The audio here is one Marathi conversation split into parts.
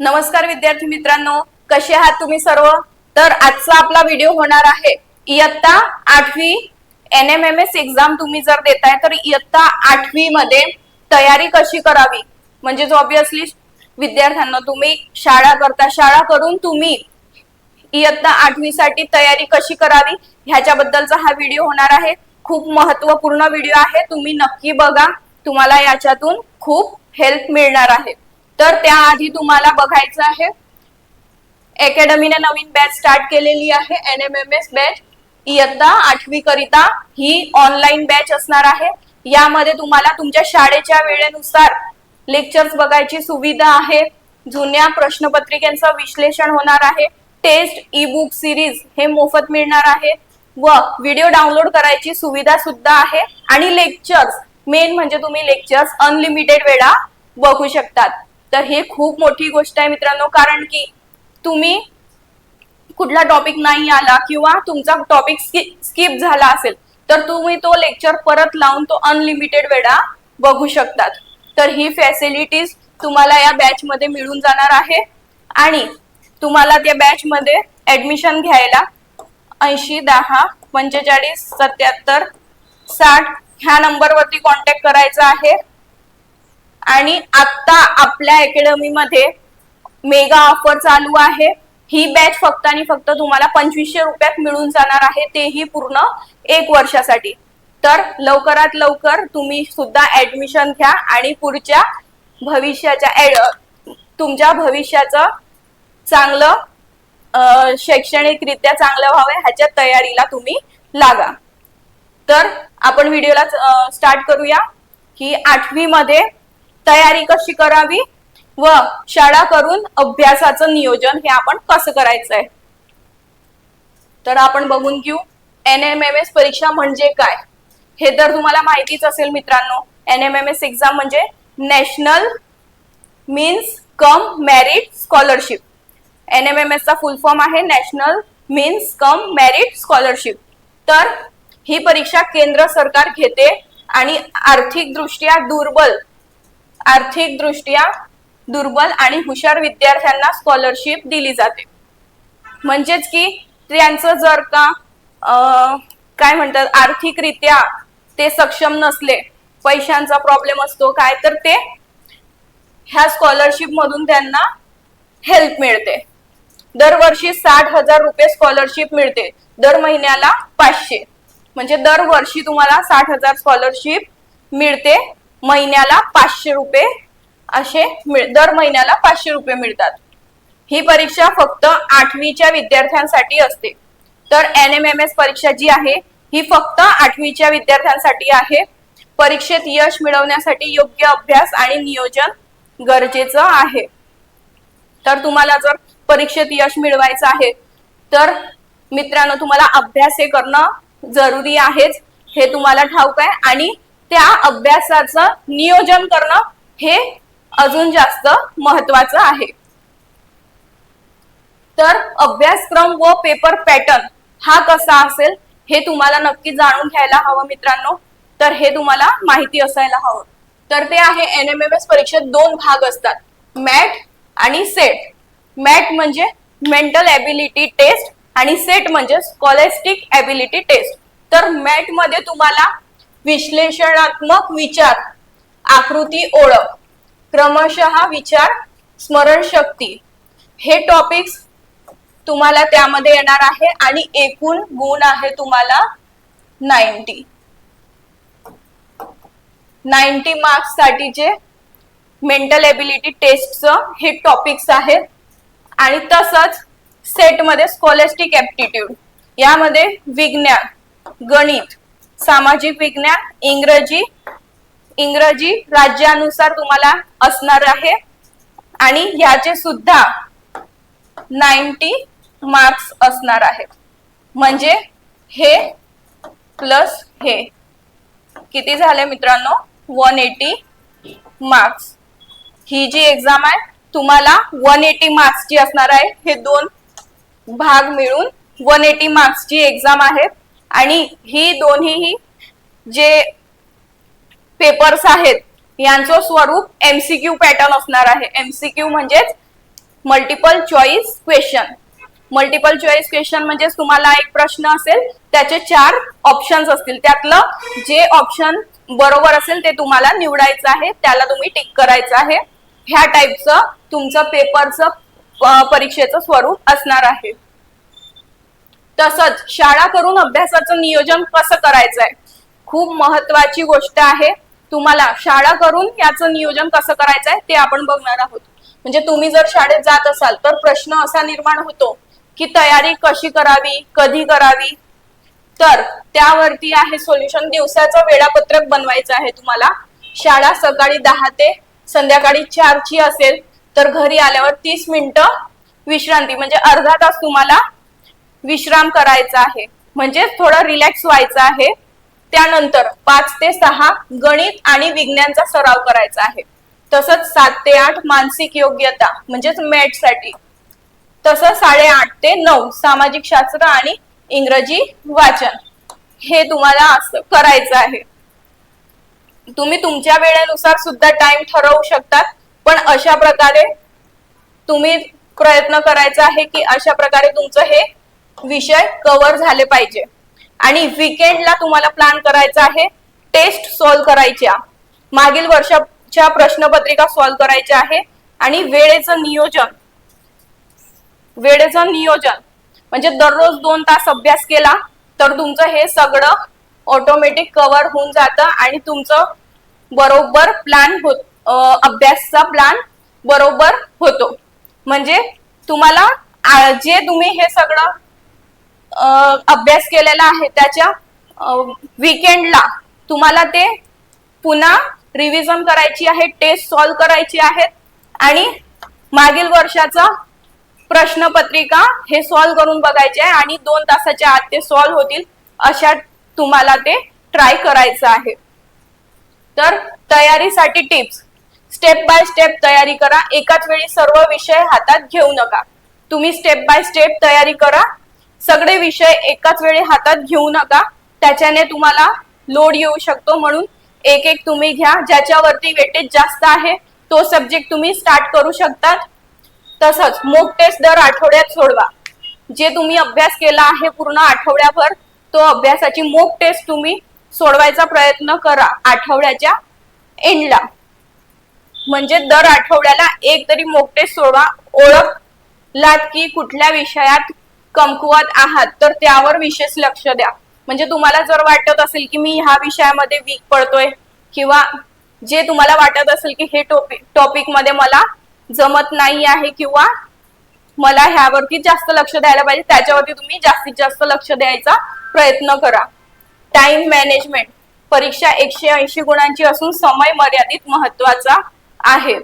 नमस्कार विद्यार्थी मित्रांनो कसे आहात तुम्ही सर्व? तर आजचा आपला व्हिडिओ होणार आहे इयत्ता आठवी N M M S exam तुम्ही जर देताय तर इयत्ता आठवी मध्ये तयारी कशी करावी? म्हणजे ऑब्विसली विद्यार्थ्यांना तुम्ही शाळा करता शाळा करून तुम्ही इयत्ता आठवी साठी तयारी कशी करावी? ह्याच्याबद्दलचा हा व्हिडिओ होणार आहे. खूप महत्त्वपूर्ण व्हिडिओ आहे. तुम्ही नक्की बघा. तुम्हाला याच्यातून खूप हेल्प मिळणार आहे. तर त्याआधी तुम्हाला बघायचं आहे. अकॅडमीने नवीन बॅच स्टार्ट केलेली आहे. N M M S batch इयत्ता आठवी करिता ही ऑनलाईन बॅच असणार आहे. यामध्ये तुम्हाला तुमच्या शाळेच्या वेळेनुसार लेक्चर्स बघायची सुविधा आहे. जुन्या प्रश्नपत्रिकेचं विश्लेषण होणार आहे. टेस्ट ई बुक सिरीज हे मोफत मिळणार आहे. व व्हिडिओ डाउनलोड करायची सुविधा सुद्धा आहे. आणि लेक्चर्स मेन म्हणजे तुम्ही लेक्चर्स अनलिमिटेड वेळा बघू शकतात. तर हे खूप मोठी गोष्ट आहे मित्रांनो कारण की तुम्ही कुठला टॉपिक नाही आला किंवा तुमचा टॉपिक स्किप झाला असेल तर तुम्ही तो लेक्चर परत लावून तो अनलिमिटेड वेळा बघू शकतात. तर ही फॅसिलिटीज तुम्हाला या बॅच मध्ये मिळून जाणार आहे. आणि तुम्हाला त्या बॅच मध्ये ऍडमिशन घ्यायला ऐंशी दहा पंचेचाळीस सत्याहत्तर साठ ह्या नंबरवरती कॉन्टॅक्ट करायचा आहे. आणि आता आपल्या अकॅडमी मध्ये मेगा ऑफर चालू आहे. ही बॅच फक्त आणि फक्त तुम्हाला पंचवीसशे रुपयात मिळून जाणार आहे. तेही पूर्ण एक वर्षासाठी. तर लवकरात लवकर तुम्ही सुद्धा ऍडमिशन घ्या आणि पुढच्या भविष्याच्या तुमच्या भविष्याचं चांगलं शैक्षणिकरित्या चांगलं व्हावं ह्याच्या तयारीला तुम्ही लागा. तर आपण व्हिडिओला स्टार्ट करूया. की आठवी मध्ये तयारी कशी करावी व शाळा करून अभ्यासाचं नियोजन हे आपण कसं करायचं आहे तर आपण बघून घेऊ. एन एम एम एस परीक्षा म्हणजे काय? हे तर तुम्हाला माहितीच असेल मित्रांनो. N M M S exam म्हणजे national means cum merit scholarship N M M S चा फुल फॉर्म आहे national means cum merit scholarship तर ही परीक्षा केंद्र सरकार घेते आणि आर्थिक दृष्ट्या दुर्बल आर्थिक दृष्ट्या दुर्बल आणि हुशार विद्यार्थ्यांना स्कॉलरशिप दिली जाते. म्हणजेच की त्यांचं जर का काय म्हणतात आर्थिकरित्या ते सक्षम नसले पैशांचा प्रॉब्लेम असतो काय तर ते ह्या स्कॉलरशिप मधून त्यांना हेल्प मिळते. दरवर्षी साठ हजार रुपये स्कॉलरशिप मिळते. दर महिन्याला पाचशे. म्हणजे दरवर्षी तुम्हाला साठ हजार स्कॉलरशिप मिळते. महिन्याला पाचशे रुपये असे दर महिन्याला पाचशे रुपये मिळतात. ही परीक्षा फक्त आठवीच्या विद्यार्थ्यांसाठी असते. तर एन एम एम एस परीक्षा जी आहे ही फक्त आठवीच्या विद्यार्थ्यांसाठी आहे. परीक्षेत यश मिळवण्यासाठी योग्य अभ्यास आणि नियोजन गरजेचं आहे. तर तुम्हाला जर परीक्षेत यश मिळवायचं आहे तर मित्रांनो तुम्हाला अभ्यास हे करणं जरुरी आहेच. हे तुम्हाला ठाऊक आहे आणि त्या अभ्यासाचं नियोजन करणं हे अजून जास्त महत्वाचं आहे. तर अभ्यासक्रम व पेपर पॅटर्न हा कसा असेल हे तुम्हाला नक्की जाणून घ्यायला हवं मित्रांनो. तर हे तुम्हाला माहिती असायला हवं. तर ते आहे एन एम एम एस परीक्षेत दोन भाग असतात. मॅट आणि सेट मॅट म्हणजे मेंटल ॲबिलिटी टेस्ट आणि सेट म्हणजे स्कॉलेस्टिक ॲबिलिटी टेस्ट तर मॅटमध्ये तुम्हाला विश्लेषणात्मक विचार आकृती ओळख क्रमशः विचार स्मरणशक्ती. हे टॉपिक्स तुम्हाला त्यामध्ये येणार आहे आणि एकूण गुण आहे तुम्हाला नाईन्टी नाईन्टी मार्क्स साठीचे मेंटल एबिलिटी टेस्टचं हे टॉपिक्स आहेत. आणि तसंच सेटमध्ये स्कॉलेस्टिक ऍप्टिट्यूड यामध्ये विज्ञान गणित सामाजिक विज्ञान इंग्रजी इंग्रजी राज्यानुसार तुम्हाला असणार आहे. आणि ह्याचे सुद्धा नाईन्टी मार्क्स असणार आहेत म्हणजे हे प्लस हे. किती झाले मित्रांनो? वन एटी मार्क्स ही जी एक्झाम आहे तुम्हाला वन एटी मार्क्सची असणार आहे हे दोन भाग मिळून वन एटी मार्क्सची एक्झाम आहे आणि ही दोन्हीही जे पेपर्स आहेत यांचं स्वरूप एमसीक्यू पॅटर्न असणार आहे. एमसीक्यू म्हणजेच multiple choice question multiple choice question म्हणजे तुम्हाला एक प्रश्न असेल त्याचे चार ऑप्शन्स असतील. त्यातलं जे ऑप्शन बरोबर असेल ते तुम्हाला निवडायचं आहे त्याला तुम्ही टिक करायचं आहे. ह्या टाईपचं तुमचं पेपरचं परीक्षेचं स्वरूप असणार आहे. तसंच शाळा करून अभ्यासाचं नियोजन कसं करायचं आहे खूप महत्वाची गोष्ट आहे. तुम्हाला शाळा करून याचं नियोजन कसं करायचं आहे ते आपण बघणार आहोत. म्हणजे तुम्ही जर शाळेत जात असाल तर प्रश्न असा निर्माण होतो की तयारी कशी करावी कधी करावी? तर त्यावरती आहे सोल्युशन. दिवसाचं वेळापत्रक बनवायचं आहे तुम्हाला. शाळा सकाळी दहा ते संध्याकाळी चारची असेल तर घरी आल्यावर तीस मिनिटं विश्रांती म्हणजे अर्धा तास तुम्हाला विश्राम करायचा आहे. म्हणजे थोडं रिलॅक्स व्हायचं आहे. त्यानंतर पाच ते सहा गणित आणि विज्ञानचा सराव करायचा आहे. तसंच सात ते आठ मानसिक योग्यता म्हणजेच मॅटसाठी तसंच साडेआठ ते नऊ सामाजिक शास्त्र आणि इंग्रजी वाचन. हे तुम्हाला असं करायचं आहे. तुम्ही तुमच्या वेळेनुसार सुद्धा टाइम ठरवू शकतात पण अशा प्रकारे तुम्ही प्रयत्न करायचा आहे की अशा प्रकारे तुमचं हे विषय कव्हर झाले पाहिजे. आणि विकेंडला तुम्हाला प्लॅन करायचा आहे टेस्ट सॉल्व्ह करायच्या. मागील वर्षाच्या प्रश्नपत्रिका सॉल्व्ह करायच्या आहे आणि वेळेचं नियोजन. वेळेचं नियोजन. म्हणजे दररोज दोन तास अभ्यास केला तर तुमचं हे सगळं ऑटोमॅटिक कव्हर होऊन जातं आणि तुमचं बरोबर प्लॅन होत अभ्यासचा प्लॅन बरोबर होतो. म्हणजे तुम्हाला जे तुम्ही हे सगळं अभ्यास केलेला आहे त्याच्या विकेंडला तुम्हाला ते पुन्हा रिव्हिजन करायची आहे टेस्ट सॉल्व्ह करायची आहेत आणि मागील वर्षाचा प्रश्नपत्रिका हे सॉल्व्ह करून बघायचे आहे आणि दोन तासाच्या आत ते सॉल्व्ह होतील अशा तुम्हाला ते ट्राय करायचं आहे. तर तयारीसाठी टिप्स स्टेप बाय स्टेप तयारी करा. एकाच वेळी सर्व विषय हातात घेऊ नका. तुम्ही स्टेप बाय स्टेप तयारी करा. सगळे विषय एकाच वेळी हातात घेऊ नका. त्याच्याने तुम्हाला लोड येऊ शकतो म्हणून एक एक तुम्ही घ्या. ज्याच्यावरती वेटेज जास्त आहे तो सब्जेक्ट तुम्ही स्टार्ट करू शकतात. तसंच मोक टेस्ट दर आठवड्यात सोडवा. जे तुम्ही अभ्यास केला आहे पूर्ण आठवड्याभर तो अभ्यासाची मोक टेस्ट तुम्ही सोडवायचा प्रयत्न करा आठवड्याच्या एंडला म्हणजे दर आठवड्याला एक तरी मोक टेस्ट सोडवा. ओळखलात की कुठल्या विषयात कमकुवत आहात तर त्यावर विशेष लक्ष द्या. म्हणजे तुम्हाला जर वाटत असेल की मी ह्या विषयामध्ये वीक पडतोय किंवा जे तुम्हाला वाटत असेल की हे टॉपिक टॉपिकमध्ये मला जमत नाही आहे किंवा मला ह्यावरती जास्त लक्ष द्यायला पाहिजे त्याच्यावरती तुम्ही जास्तीत जास्त लक्ष द्यायचा प्रयत्न करा. टाइम मॅनेजमेंट परीक्षा एकशे ऐंशी गुणांची असून समय मर्यादित महत्त्वाचा आहे.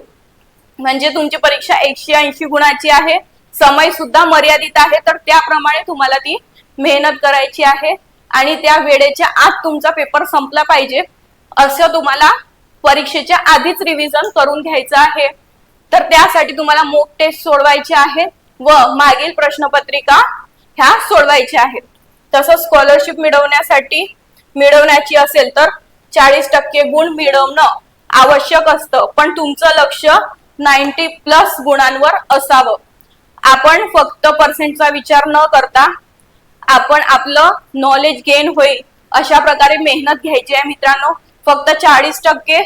म्हणजे तुमची परीक्षा एकशे ऐंशी गुणाची आहे समय सुद्धा मर्यादित आहे तर त्याप्रमाणे तुम्हाला ती मेहनत करायची आहे. आणि त्या वेळेच्या आत तुमचा पेपर संपला पाहिजे असं तुम्हाला परीक्षेच्या आधीच रिव्हिजन करून घ्यायचं आहे. तर त्यासाठी तुम्हाला मोक टेस्ट सोडवायचे आहे व मागील प्रश्नपत्रिका ह्या सोडवायच्या आहेत. तसंच स्कॉलरशिप मिळवण्यासाठी मिळवण्याची असेल तर चाळीस टक्के गुण मिळवणं आवश्यक असतं पण तुमचं लक्ष नाईन्टी प्लस गुणांवर असावं. आपण फक्त पर्सेंटचा विचार न करता आपण आपलं नॉलेज गेन होईल अशा प्रकारे मेहनत घ्यायची आहे मित्रांनो. फक्त चाळीस टक्के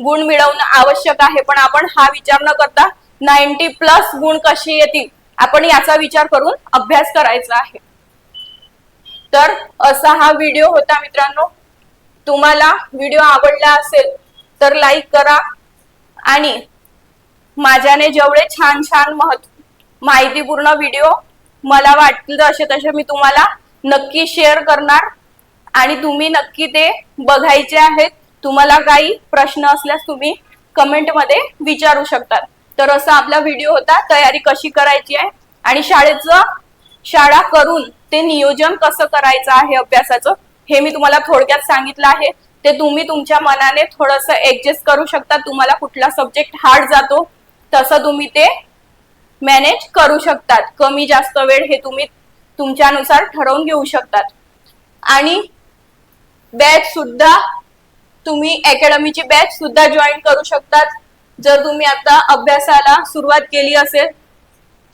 गुण मिळवणं आवश्यक आहे पण आपण हा विचार न करता नाईन्टी प्लस गुण कसे येतील आपण याचा विचार करून अभ्यास करायचा आहे. तर असा हा व्हिडिओ होता मित्रांनो. तुम्हाला व्हिडिओ आवडला असेल तर लाईक करा आणि माझ्याने जेवढे छान छान महत्त्व माहितीपूर्ण व्हिडिओ मला वाटलं असे तसे मी तुम्हाला नक्की शेअर करणार. आणि तुम्ही नक्की ते बघायचे आहेत. तुम्हाला काही प्रश्न असल्यास तुम्ही कमेंटमध्ये विचारू शकतात. तर असा आपला व्हिडिओ होता. तयारी कशी करायची आहे? आणि शाळेचं शाळा करून ते नियोजन कसं करायचं आहे अभ्यासाचं हे मी तुम्हाला थोडक्यात सांगितलं आहे. ते तुम्ही तुमच्या मनाने थोडंसं ऍडजस्ट करू शकता. तुम्हाला कुठला सब्जेक्ट हार्ड जातो तसं तुम्ही ते मॅनेज करू शकतात. कमी जास्त वेळ हे तुम्ही तुमच्यानुसार ठरवून घेऊ शकतात. आणि बॅच सुद्धा तुम्ही अकॅडमीची बॅच सुद्धा जॉईन करू शकतात. जर तुम्ही आता अभ्यासाला सुरुवात केली असेल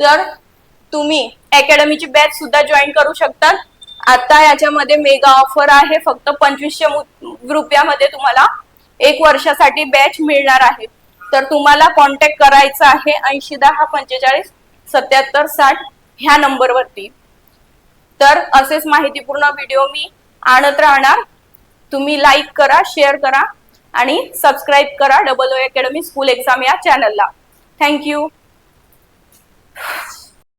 तर तुम्ही अकॅडमीची बॅच सुद्धा जॉईन करू शकतात. आता याच्यामध्ये मेगा ऑफर आहे फक्त पंचवीसशे रुपयामध्ये तुम्हाला एक वर्षासाठी बॅच मिळणार आहे. तर तुम्हाला कॉन्टॅक्ट करायचा आहे ऐंशी दहा पंचेचाळीस सत्याहत्तर साठ ह्या नंबरवरती. तर असेच माहितीपूर्ण व्हिडिओ मी आणत राहणार. तुम्ही लाईक करा शेअर करा आणि सबस्क्राईब करा double O academy school exam या चॅनलला थँक्यू